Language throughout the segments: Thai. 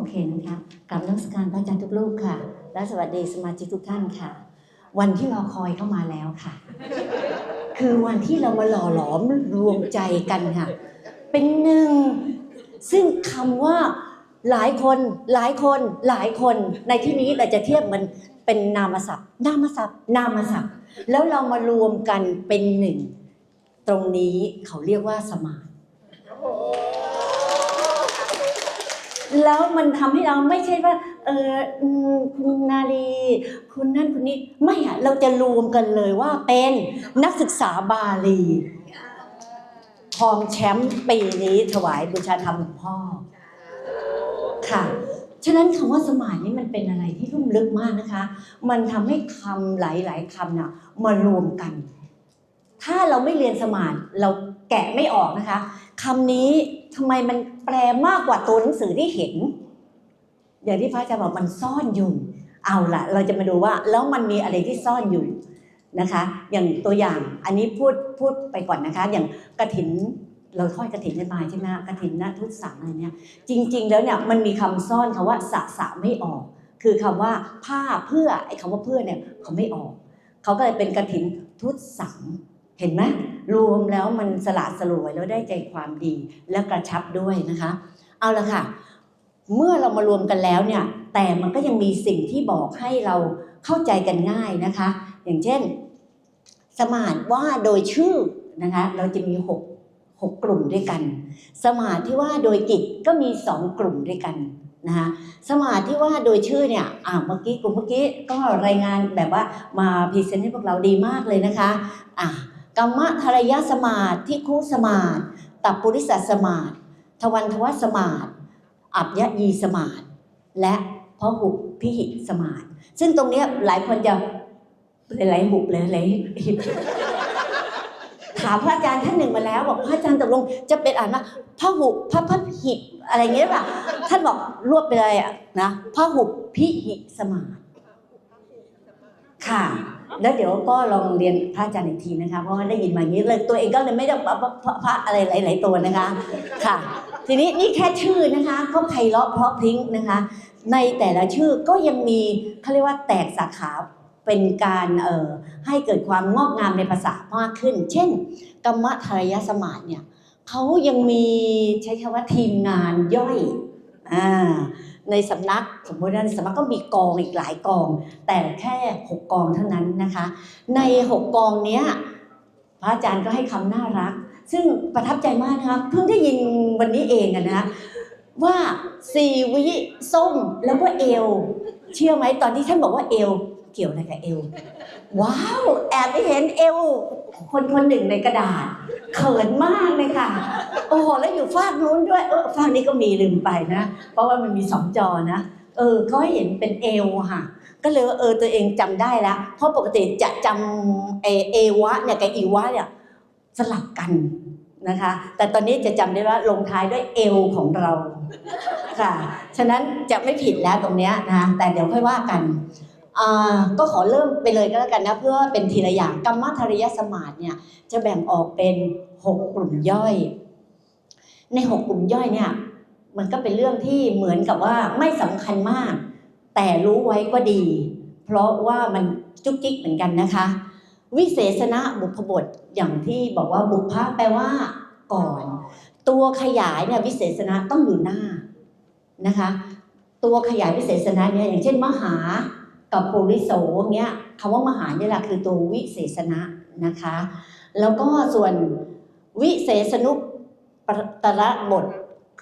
โอเคนะคะกลับนักสการพระอาจารย์ทุกรูปค่ะ และสวัสดีสมาชิกทุกท่านค่ะ วันที่รอคอยเข้ามาแล้วค่ะ คือวันที่เรามาหล่อหลอมรวมใจกันค่ะ เป็นหนึ่ง ซึ่งคำว่าหลายคนหลายคนหลายคนในที่นี้เราจะเทียบมันเป็นนามศัพท์ นามศัพท์ นามศัพท์ แล้วเรามารวมกันเป็นหนึ่ง ตรงนี้เขาเรียกว่าสมาน แล้วมันทำให้เราไม่ใช่ว่า เออคุณนาลีคุณนั่นคุณนี้ไม่อะเราจะรวมกันเลยว่าเป็นนักศึกษาบาลีครองแชมป์ปีนี้ถวายบูชาธรรมหลวงพ่อค่ะฉะนั้นคำว่าสมานนี่มันเป็นอะไรที่ลุ่มลึกมากนะคะ มันทำให้คำหลายๆคำน่ะมารวมกัน ถ้าเราไม่เรียนสมานเราแกะไม่ออกนะคะ คำนี้ทำไมมันแปลมากกว่าตัวหนังสือที่เห็น อย่างที่พระอาจารย์บอกมันซ่อนอยู่ เอาละเราจะมาดูว่า แล้วมันมีอะไรที่ซ่อนอยู่นะคะ อย่างตัวอย่างอันนี้พูดพูดไปก่อนนะคะ อย่างกระถินเราทอดกระถินกันมาใช่ไหมกระถินนะทุตสังอะไรเนี่ย จริง ๆ แล้วเนี่ยมันมีคำซ่อนคำว่าสะสะไม่ออก คือคำว่าผ้าเพื่อไอ้คำว่าเพื่อเนี่ยเขาไม่ออก เขาก็เลยเป็นกระถินทุตสัง เห็นไหมรวมแล้วมันสละสลวยแล้วได้ใจความดีและกระชับด้วยนะคะ เอาละค่ะ เมื่อเรามารวมกันแล้วเนี่ย แต่มันก็ยังมีสิ่งที่บอกให้เราเข้าใจกันง่ายนะคะ อย่างเช่น สมานว่าโดยชื่อนะคะ เราจะมีหกหกกลุ่มด้วยกัน สมาธิว่าโดยกิจก็มีสองกลุ่มด้วยกันนะคะสมาธิว่าโดยชื่อเนี่ยอ่าเมื่อกี้กลุ่มเมื่อกี้ก็รายงานแบบว่ามาพรีเซนต์ให้พวกเราดีมากเลยนะคะอ่า กรรมทารยสมาธิทิคุสมาธิตับปุริสสมาธิทวันทวสมาธิอับยะยีสมาธิและพหุพิหิสมาธิซึ่งตรงนี้หลายคนจะหลายๆหุบหลายๆหิบถามพระอาจารย์ท่านหนึ่งมาแล้ว บอกพระอาจารย์ตกลงจะเป็นอ่านว่าพระหุพระพระหิบอะไรเงี้ยป่ะท่านบอกรวบไปเลยอะนะพระหุพิหิสมาธิค่ะ แล้วเดี๋ยวก็ลองเรียนพระอาจารย์อีกทีนะคะ เพราะว่าได้ยินมาอย่างนี้เลยตัวเองก็เลยไม่ได้พระพระพระพระอะไรหลาย ๆ ตัวนะคะ ค่ะ ทีนี้นี่แค่ชื่อนะคะก็ไพเราะเพราะพริ้งนะคะ ในแต่ละชื่อก็ยังมีเขาเรียกว่าแตกสาขาเป็นการเอ่อให้เกิดความงอกงามในภาษามากขึ้น เช่น กรรมทารยสมาธิเนี่ยเขายังมีใช้คำว่าทีมงานย่อยอ่า ในสำนักสมมติว่าในสำนักก็มีกองอีกหลายกอง แต่แค่หกกองเท่านั้นนะคะ ในหกกองเนี้ยพระอาจารย์ก็ให้คำน่ารัก ซึ่งประทับใจมากนะคะเพิ่งได้ยินวันนี้เองนะคะว่าสี่วิส้มแล้วก็เอว เชื่อไหมตอนที่ท่านบอกว่าเอว เกี่ยวอะไรกับเอว ว้าว แอบไปเห็นเอว คนคนหนึ่งในกระดาษ เขินมากเลยค่ะ โอ้โห แล้วอยู่ฟากนู้นด้วย เออฟากนี้ก็มีลืมไปนะ เพราะว่ามันมีสองจอนะ เออเขาเห็นเป็นเอวค่ะ ก็เลยว่าเออตัวเองจำได้แล้วเพราะปกติจะจำเอเอวะเนี่ยกับอีวะเนี่ยสลับกันนะคะ แต่ตอนนี้จะจำได้ว่าลงท้ายด้วยเอวของเราค่ะ ฉะนั้นจะไม่ผิดแล้วตรงเนี้ยนะ แต่เดี๋ยวค่อยว่ากัน ก็ขอเริ่มไปเลยก็แล้วกันนะเพื่อเป็นทีละอย่างกรรมทารยสมาธิเนี่ยจะแบ่งออกเป็นหกกลุ่มย่อย ในหกกลุ่มย่อยเนี่ยมันก็เป็นเรื่องที่เหมือนกับว่าไม่สำคัญมาก แต่รู้ไว้ก็ดี เพราะว่ามันจุกจิกเหมือนกันนะคะ วิเศษณะบุพบทอย่างที่บอกว่าบุพภะแปลว่าก่อน ตัวขยายเนี่ยวิเศษณะต้องอยู่หน้านะคะ ตัวขยายวิเศษณะเนี่ยอย่างเช่น มหา กับปุริโสเนี้ยคำว่ามหาเนี่ยแหละคือตัววิเศษณะนะคะ แล้วก็ส่วนวิเศษนุปตระบท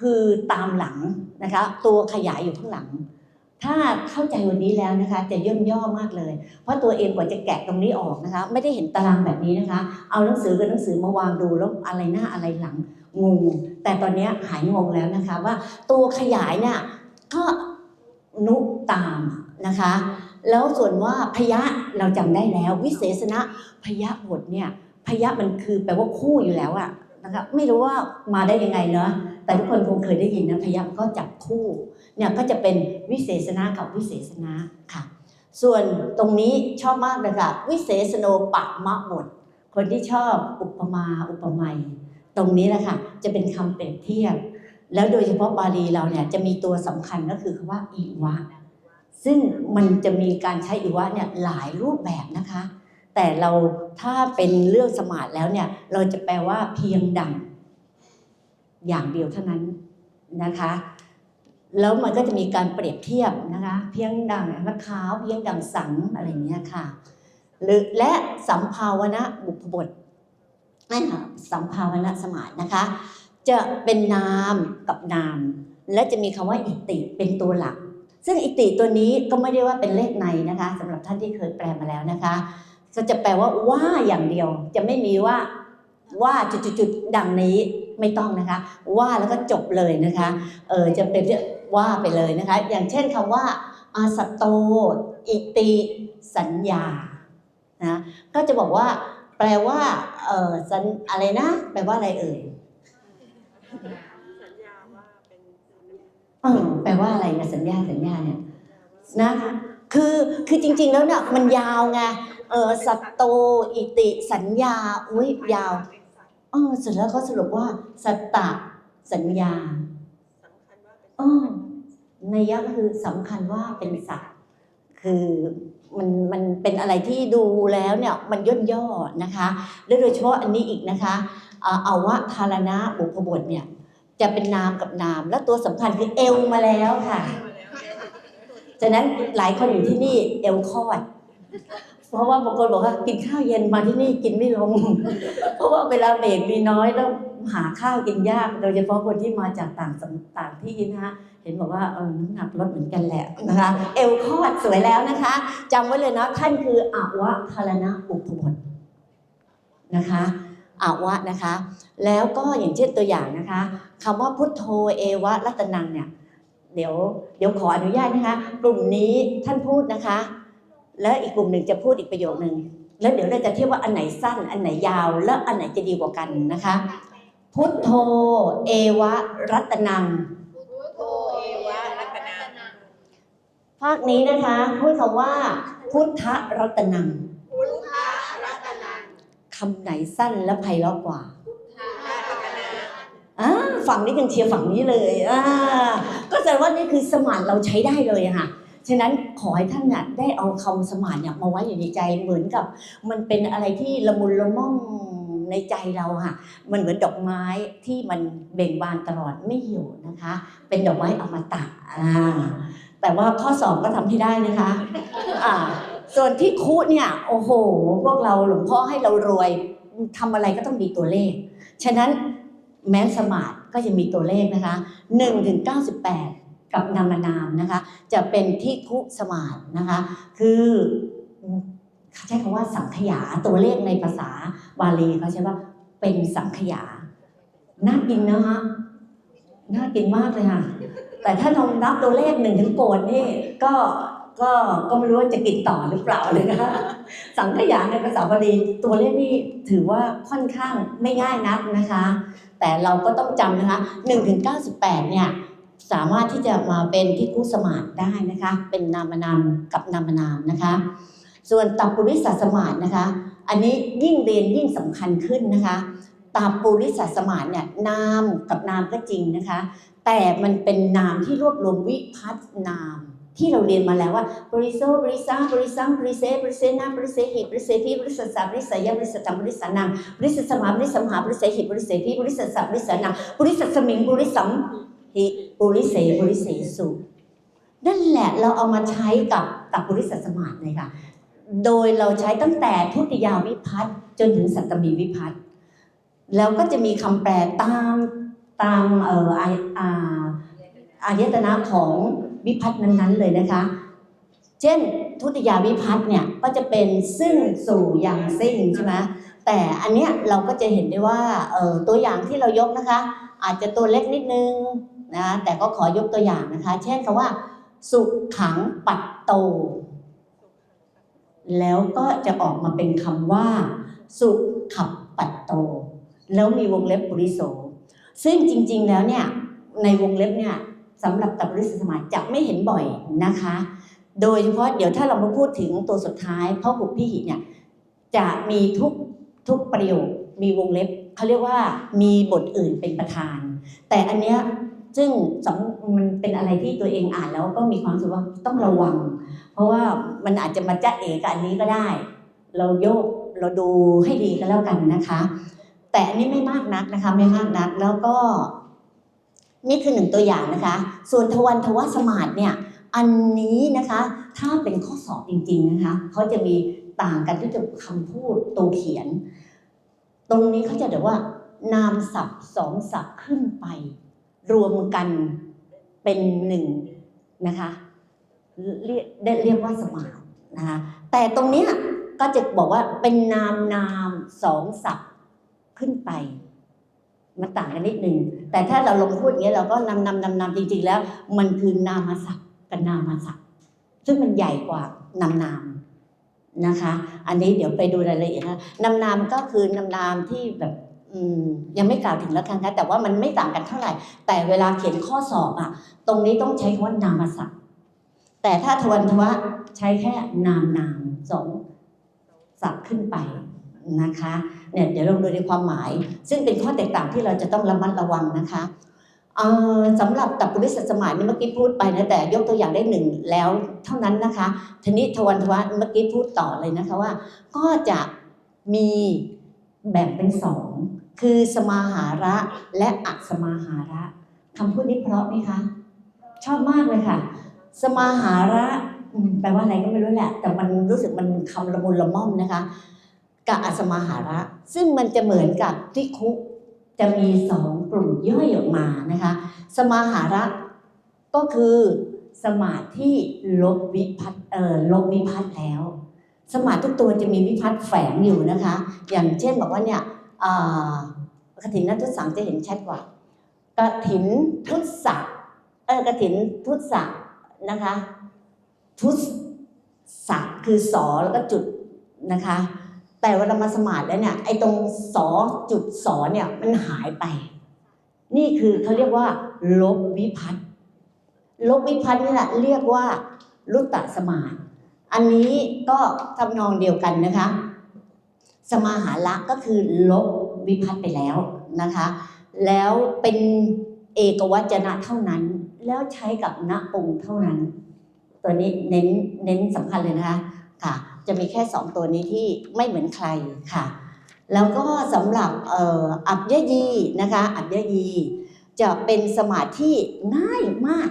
คือตามหลังนะคะ ตัวขยายอยู่ข้างหลัง ถ้าเข้าใจวันนี้แล้วนะคะ จะย่นย่อมากเลย เพราะตัวเองกว่าจะแกะตรงนี้ออกนะคะ ไม่ได้เห็นตารางแบบนี้นะคะ เอาหนังสือกับหนังสือมาวางดูแล้วอะไรหน้าอะไรหลังงงแต่ตอนนี้หายงงแล้วนะคะว่าตัวขยายเนี่ยก็นุตามนะคะ แล้วส่วนว่าพยะเราจำได้แล้ว วิเศษณะพยะบทเนี่ยพยะมันคือแปลว่าคู่อยู่แล้วอะนะคะไม่รู้ว่ามาได้ยังไงเนาะแต่ทุกคนคงเคยได้ยินนะพยะก็จับคู่เนี่ยก็จะเป็นวิเศษณะกับวิเศษณะค่ะ ส่วนตรงนี้ชอบมากเลยค่ะวิเศษโนปะมะบทคนที่ชอบอุปมาอุปไมยตรงนี้แหละค่ะจะเป็นคำเปรียบเทียบ แล้วโดยเฉพาะบาลีเราเนี่ยจะมีตัวสำคัญก็คือคำว่าอีวะ ซึ่งมันจะมีการใช้อีวะเนี่ยหลายรูปแบบนะคะ แต่เราถ้าเป็นเรื่องสมาธิแล้วเนี่ย เราจะแปลว่าเพียงดัง อย่างเดียวเท่านั้นนะคะ แล้วมันก็จะมีการเปรียบเทียบนะคะ เพียงดังมะขาวเพียงดังสังอะไรอย่างเงี้ยค่ะหรือและสัมภาวนะบุพบทนั่นค่ะสัมภาวนะสมาธินะคะ จะเป็นนามกับนาม และจะมีคำว่าอิติเป็นตัวหลัก ซึ่งอิติตัวนี้ก็ไม่ได้ว่าเป็นเลขในนะคะสำหรับท่านที่เคยแปลมาแล้วนะคะ ก็จะแปลว่าว่าอย่างเดียว จะไม่มีว่าว่าจุดๆดังนี้ไม่ต้องนะคะ ว่าแล้วก็จบเลยนะคะเออจะเป็นว่าไปเลยนะคะ อย่างเช่นคำว่าอาสตโตอิติสัญญานะก็จะบอกว่า แปลว่าเออสัญอะไรนะ แปลว่าอะไรเอ่ย สัญญาว่าเป็น เออแปลว่าอะไรนะสัญญาสัญญาเนี่ยนะคะคือคือจริง ๆ แล้วเนี่ยมันยาวไงเออสัตโตอิติสัญญาอุ้ยยาวเออเสร็จแล้วก็สรุปว่า สัตตะสัญญาสำคัญว่าเป็นเออนัยยะก็คือสำคัญว่าเป็นสัตว์คือมันมันเป็นอะไรที่ดูแล้วเนี่ยมันย่นย่อนะคะและโดยเฉพาะอันนี้อีกนะคะอาวะทารณะบุพบทเนี่ย จะเป็นนามกับนาม และตัวสำคัญคือเอวมาแล้วค่ะฉะนั้นหลายคนอยู่ที่นี่เอวคลอดเพราะว่าบางคนบอกว่ากินข้าวเย็นมาที่นี่กินไม่ลง เพราะว่าเวลาเบรกมีน้อยแล้วหาข้าวกินยาก โดยเฉพาะคนที่มาจากต่างสำต่างที่นะฮะเห็นบอกว่าเออน้ำหนักลดเหมือนกันแหละนะคะ เอวคลอดสวยแล้วนะคะจำไว้เลยนะท่านคืออาวะทารณะอุปบทนะคะ อาวะนะคะ แล้วก็อย่างเช่นตัวอย่างนะคะคำว่าพุทโธเอวะรัตนังเนี่ยเดี๋ยวเดี๋ยวขออนุญาตนะคะ กลุ่มนี้ท่านพูดนะคะ แล้วอีกกลุ่มหนึ่งจะพูดอีกประโยคนึงแล้วเดี๋ยวเราจะเทียบว่าอันไหนสั้น อันไหนยาว แล้วอันไหนจะดีกว่ากันนะคะ พุทโธเอวะรัตนังพุทโธเอวะรัตนาภาคนี้นะคะพูดคำว่า พุทธรัตนังพุทธรัตนา คำไหนสั้นและไพเราะกว่าพุทธรัตนาอ่าฝั่งนี้ยังเชียร์ฝั่งนี้เลยอ่าก็แสดงว่านี่คือสมานเราใช้ได้เลยอะค่ะฉะนั้นขอให้ท่านน่ะได้เอาคำสมานเนี่ยมาไว้อยู่ในใจเหมือนกับ มันเป็นอะไรที่ละมุนละม่อมในใจเราค่ะ มันเหมือนดอกไม้ที่มันเบ่งบานตลอดไม่เหี่ยวนะคะ เป็นดอกไม้อมตะอ่าแต่ว่าข้อสอบก็ทำให้ได้นะคะอ่า ส่วนที่คุเนี่ยโอ้โห พวกเราหลวงพ่อให้เรารวยทำอะไรก็ต้องมีตัวเลข ฉะนั้นแม้สมาร์ทก็จะมีตัวเลขนะคะ1ถึง98 กับนามนามนะคะ จะเป็นที่คุสมาร์ทนะคะ คือเขาใช้คำว่าสังขยาตัวเลขในภาษาบาลีเขาใช้ว่าเป็นสังขยา น่ากินนะคะน่ากินมากเลยค่ะ แต่ถ้าเรานับตัวเลขหนึ่งถึงโกนนี่ก็ ก็ก็ไม่รู้ว่าจะกินต่อหรือเปล่าเลยนะคะสังขยาในภาษาบาลีตัวเลขนี่ถือว่าค่อนข้างไม่ง่ายนักนะคะ แต่เราก็ต้องจำนะคะ1ถึง98 เนี่ยสามารถที่จะมาเป็นที่กุสมาธิได้นะคะ เป็นนามนามกับนามนามนะคะ ส่วนตับปุริสัสมาธินะคะ อันนี้ยิ่งเรียนยิ่งสำคัญขึ้นนะคะตับปุริสัสมาธิเนี่ยนามกับนามก็จริงนะคะ แต่มันเป็นนามที่รวบรวมวิพัฒนาม ที่เราเรียนมาแล้วว่าบริโซบริซังบริซังบริเซบริเซนาบริเซหิบริเซพีบริสัสาบริสยาบริสตังบริสานังบริสสมาบริสมหาบริเซหิบริเซพีบริสัสาบริสานังบริสสมิงบริสัมหิปุริเสปุริเสสุนั่นแหละเราเอามาใช้กับกับปุริสัสมาเลยค่ะ โดยเราใช้ตั้งแต่ทุติยาวิพัฒน์จนถึงสัตตมีวิพัฒน์แล้วก็จะมีคำแปลตามตามเอ่ออาอาอายตนะของ วิพัฒน์นั้นๆเลยนะคะ เช่นทุติยาวิพัฒน์เนี่ยก็จะเป็นซึ่งสู่อย่างสิ้นใช่ไหมแต่อันเนี้ยเราก็จะเห็นได้ว่าเออตัวอย่างที่เรายกนะคะ อาจจะตัวเล็กนิดนึงนะแต่ก็ขอยกตัวอย่างนะคะ เช่นคำว่า สุขขังปัตโต แล้วก็จะออกมาเป็นคำว่า สุขับปัตโต แล้วมีวงเล็บปุริโสซึ่งจริง ๆ แล้วเนี่ยในวงเล็บเนี่ย สำหรับตับริสสมาธิจะไม่เห็นบ่อยนะคะ โดยเฉพาะเดี๋ยวถ้าเรามาพูดถึงตัวสุดท้ายพ่อหุพิหิเนี่ยจะมีทุกทุกประโยคมีวงเล็บเขาเรียกว่ามีบทอื่นเป็นประธาน แต่อันเนี้ยซึ่งสำมันเป็นอะไรที่ตัวเองอ่านแล้วก็มีความรู้สึกว่าต้องระวัง เพราะว่ามันอาจจะมาจ้าเอกับอันนี้ก็ได้ เราโยกเราดูให้ดีก็แล้วกันนะคะ แต่อันนี้ไม่มากนักนะคะไม่มากนักแล้วก็ นี่คือหนึ่งตัวอย่างนะคะ ส่วนทวันทวสมาธิเนี่ย อันนี้นะคะ ถ้าเป็นข้อสอบจริง ๆนะคะเขาจะมีต่างกันที่จะคำพูดตัวเขียน ตรงนี้เขาจะเรียกว่า นามศัพท์สองศัพท์ขึ้นไป รวมกันเป็นหนึ่งนะคะเรียกเรียกว่าสมาธินะคะแต่ตรงเนี้ยก็จะบอกว่าเป็นนามนามสองศัพท์ขึ้นไป มันต่างกันนิดนึง แต่ถ้าเราลงพูดอย่างเงี้ยเราก็นำนำนำนำจริง ๆ แล้ว มันคือนามศัพท์กับนามศัพท์ ซึ่งมันใหญ่กว่านามนามนะคะ อันนี้เดี๋ยวไปดูรายละเอียดนะนามนามก็คือนามนามที่แบบยังไม่กล่าวถึงแล้วกันคะแต่ว่ามันไม่ต่างกันเท่าไหร่ แต่เวลาเขียนข้อสอบอะตรงนี้ต้องใช้คำว่านามศัพท์ แต่ถ้าทวนทวะใช้แค่นามนามสองศัพท์ขึ้นไป นะคะเนี่ยเดี๋ยวลองดูในความหมาย ซึ่งเป็นข้อแตกต่างที่เราจะต้องระมัดระวังนะคะสำหรับตับปุริสสมาธินี่เมื่อกี้พูดไปนะแต่ยกตัวอย่างได้หนึ่งแล้วเท่านั้นนะคะทีนี้ทวันทวะเมื่อกี้พูดต่อเลยนะคะว่า ก็จะมีแบ่งเป็นสองคือสมาหาระและอัสมาหาระคำพูดนี้เพราะไหมคะ ชอบมากเลยค่ะ สมาหาระแปลว่าอะไรก็ไม่รู้แหละ แต่มันรู้สึกมันคำละมุนละม่อมนะคะ กับอสมาหาระ ซึ่งมันจะเหมือนกับที่คุกจะมีสองกลุ่มย่อยออกมานะคะ สมาหาระก็คือสมาธิลบวิพัตเอ่อลบวิพัตแล้ว สมาธิทุกตัวจะมีวิพัตแฝงอยู่นะคะ อย่างเช่นบอกว่าเนี่ยอ่ากฐินนัทุสังจะเห็นชัดกว่ากฐินทุสักเออกฐินทุสักนะคะ ทุสักคือสอแล้วก็จุดนะคะ แต่เวลามาสมาธิแล้วเนี่ยไอ้ตรงสอจุดสอเนี่ยมันหายไป นี่คือเขาเรียกว่า ลบวิพัตน์ลบวิพัตนี่แหละเรียกว่ารุตตะสมาธิอันนี้ก็ทำนองเดียวกันนะคะ สมาหาระก็คือลบวิพัตน์ไปแล้วนะคะ แล้วเป็นเอกวัจนะเท่านั้น แล้วใช้กับณองเท่านั้น ตัวนี้เน้นเน้นสำคัญเลยนะคะค่ะ จะมีแค่สองตัวนี้ที่ไม่เหมือนใครค่ะ แล้วก็สำหรับอับยยีนะคะอับยยีจะเป็นสมาธิที่ง่ายมาก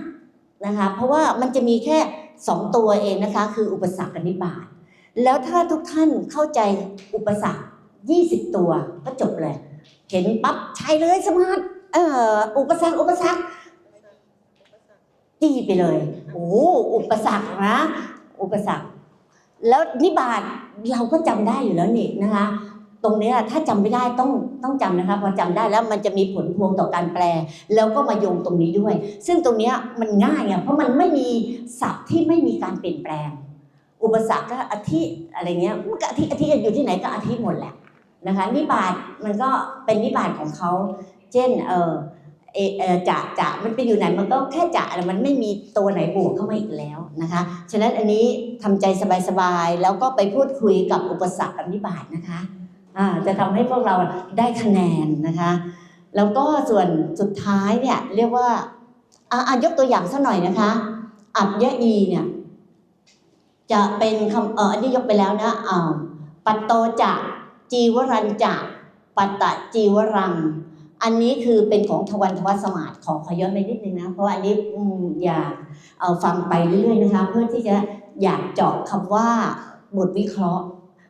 นะคะ เพราะว่ามันจะมีแค่สองตัวเองนะคะ คืออุปสรรคกับนิบาตแล้วถ้าทุกท่านเข้าใจอุปสรรค 20 ตัวก็จบเลย เห็นปั๊บใช่เลยสมาธิอุปสรรคอุปสรรคจี้ไปเลย โอ้อุปสรรคนะ อุปสรรค แล้วนิบาตเราก็จำได้อยู่แล้วนี่นะคะ ตรงนี้ถ้าจำไม่ได้ต้องต้องจำนะคะพอจำได้แล้วมันจะมีผลพวงต่อการแปล แล้วก็มาโยงตรงนี้ด้วย ซึ่งตรงนี้มันง่ายอะเพราะมันไม่มีศัพท์ที่ไม่มีการเปลี่ยนแปลง อุปสรรคก็อาทิอะไรเงี้ยมันก็อาทิอาทิอยู่ที่ไหนก็อาทิหมดแหละนะคะนิบาตมันก็เป็นนิบาตของเขาเช่นเออ เอเอจะจะมันไปอยู่ไหนมันก็แค่จะมันไม่มีตัวไหนบวกเข้ามาอีกแล้วนะคะฉะนั้นอันนี้ทำใจสบายๆแล้วก็ไปพูดคุยกับอุปสรรคกับนิบาตนะคะจะทำให้พวกเราได้คะแนนนะคะ แล้วก็ส่วนสุดท้ายเนี่ยเรียกว่าอะอะยกตัวอย่างสักหน่อยนะคะ อับยะอีเนี่ยจะเป็นคำเอออันนี้ยกไปแล้วนะอ่าปัตโตจะจีวรัญจะปัตตะจีวรัง อันนี้คือเป็นของทวันทวสมาธิขอขอย้อนไปนิดนึงนะ เพราะอันนี้อยากเอาฟังไปเรื่อยๆนะคะ เพื่อที่จะอยากเจาะคำว่าบทวิเคราะห์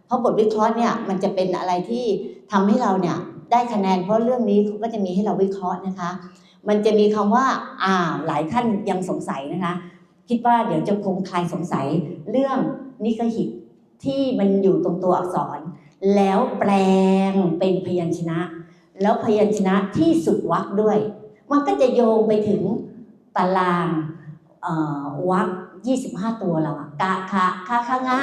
เพราะบทวิเคราะห์เนี่ยมันจะเป็นอะไรที่ทำให้เราเนี่ยได้คะแนน เพราะเรื่องนี้เขาก็จะมีให้เราวิเคราะห์นะคะ มันจะมีคำว่าอ่าหลายท่านยังสงสัยนะคะ คิดว่าเดี๋ยวจะคงคลายสงสัยเรื่องนิกหิตที่มันอยู่ตรงตัวอักษร แล้วแปลงเป็นพยัญชนะ แล้วพยัญชนะที่สุดวรรคด้วย มันก็จะโยงไปถึงตารางเอ่อวรรค25 ตัวเราอะกะคะคะคะงะ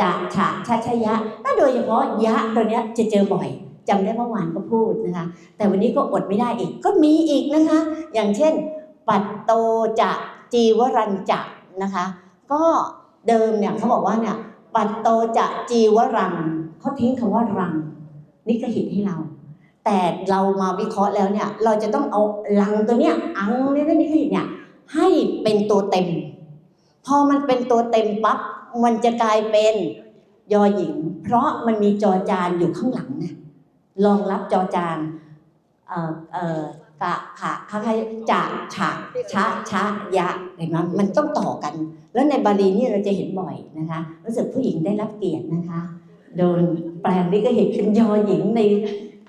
จะฉะชะชะยะก็โดยเฉพาะยะตัวเนี้ยจะเจอบ่อยจำได้เมื่อวานก็พูดนะคะ แต่วันนี้ก็อดไม่ได้อีก ก็มีอีกนะคะ อย่างเช่น ปัตโตจะจีวรัญจะนะคะ ก็เดิมเนี่ยเขาบอกว่าเนี่ยปัตโตจะจีวรังเขาทิ้งคำว่ารัง นี่ก็หิตให้เรา แต่แต่เรามาวิเคราะห์แล้วเนี่ย เราจะต้องเอาลังตัวเนี้ยอังเนี่ยนี่เนี่ย ให้เป็นตัวเต็ม พอมันเป็นตัวเต็มปั๊บมันจะกลายเป็นยอหญิง เพราะมันมีจอจานอยู่ข้างหลังนะรองรับจอจานเอ่อเอ่อกะขะคะคะจะฉะชะชะยะเห็นไหมมันต้องต่อกัน แล้วในบาลีนี่เราจะเห็นบ่อยนะคะรู้สึกผู้หญิงได้รับเกียรตินะคะ โดนแปลงนี้ก็เห็นเป็นยอหญิงใน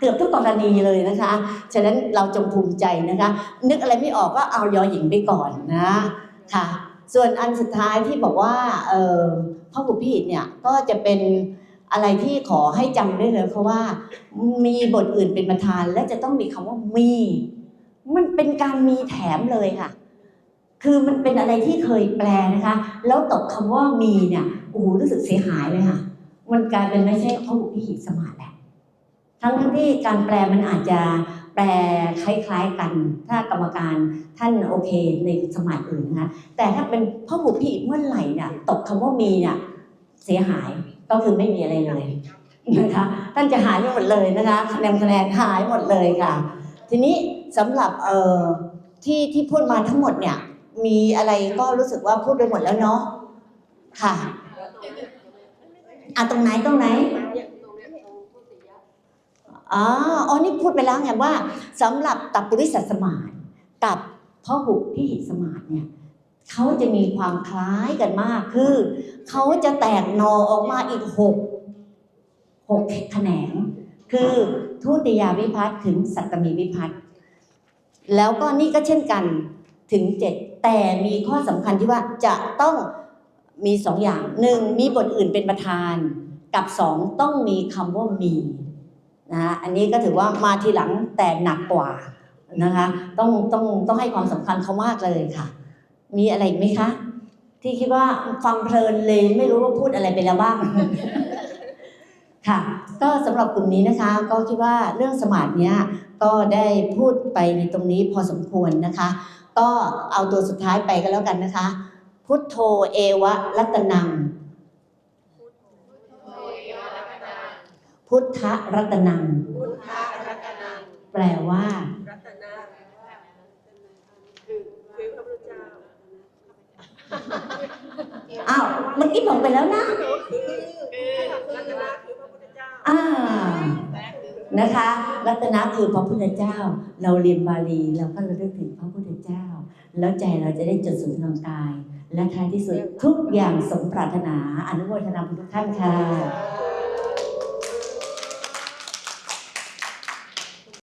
เกือบทุกกรณีเลยนะคะ ฉะนั้นเราจงภูมิใจนะคะ นึกอะไรไม่ออกก็เอายอหญิงไปก่อนนะค่ะ ส่วนอันสุดท้ายที่บอกว่าออพ่อบุพิตเนี่ยก็จะเป็นอะไรที่ขอให้จำได้เลยเพราะว่ามีบทอื่นเป็นประธานและจะต้องมีคำว่ามี มันเป็นการมีแถมเลยค่ะ คือมันเป็นอะไรที่เคยแปลนะคะ แล้วตกคำว่ามีเนี่ยโอ้โหรู้สึกเสียหายเลยค่ะ มันกลายเป็นไม่ใช่พ่อบุพิหิตสมาธิแหละ ทั้งทั้งที่การแปลมันอาจจะแปลคล้ายๆกัน ถ้ากรรมการท่านโอเคในสมัยอื่นนะคะแต่ถ้าเป็นพ่อบุพิหิตเมื่อไหร่เนี่ยตกคำว่ามีเนี่ยเสียหายก็คือไม่มีอะไรเลยนะคะท่านจะหายไปหมดเลยนะคะคะแนนคะแนนหายหมดเลยค่ะ ทีนี้สำหรับเอ่อที่ที่พูดมาทั้งหมดเนี่ย มีอะไรก็รู้สึกว่าพูดไปหมดแล้วเนาะค่ะอะตรงไหนตรงไหน อ๋ออ๋อนี่พูดไปแล้วไงว่าสำหรับตับปุริสัตสมาธิกับพ่อหุที่หิสมาธิเนี่ยเขาจะมีความคล้ายกันมากคือเขาจะแตกหนอออกมาอีกหกหกแขนง คือทุติยาวิพัฒน์ถึงสัตตมีวิพัฒน์แล้วก็นี่ก็เช่นกันถึงเจ็ดแต่มีข้อสำคัญที่ว่าจะต้องมีสองอย่างหนึ่งมีบทอื่นเป็นประธาน กับสองต้องมีคำว่ามี นะอันนี้ก็ถือว่ามาทีหลังแต่หนักกว่านะคะต้องต้องต้องให้ความสำคัญเขามากเลยค่ะ มีอะไรอีกไหมคะ ที่คิดว่าฟังเพลินเลยไม่รู้ว่าพูดอะไรไปแล้วบ้างค่ะก็สำหรับกลุ่มนี้นะคะก็คิดว่าเรื่องสมาธิเนี้ยก็ได้พูดไปในตรงนี้พอสมควรนะคะ ก็เอาตัวสุดท้ายไปก็แล้วกันนะคะ พุทโธเอวะรัตนัง พุทธรัตนัง พุทธรัตนัง แปลว่า รัตนะคือคือพระพุทธเจ้าอ้าวเมื่อกี้บอกไปแล้วนะคือคือรัตนะคือพระพุทธเจ้าอ่านะคะ รัตนะคือพระพุทธเจ้า เราเรียนบาลีเราก็ระลึกถึงพระพุทธเจ้า แล้วใจเราจะได้จดสู่ทางกาย และท้ายที่สุดทุกอย่างสมปรารถนาอนุโมทนาทุกท่านค่ะ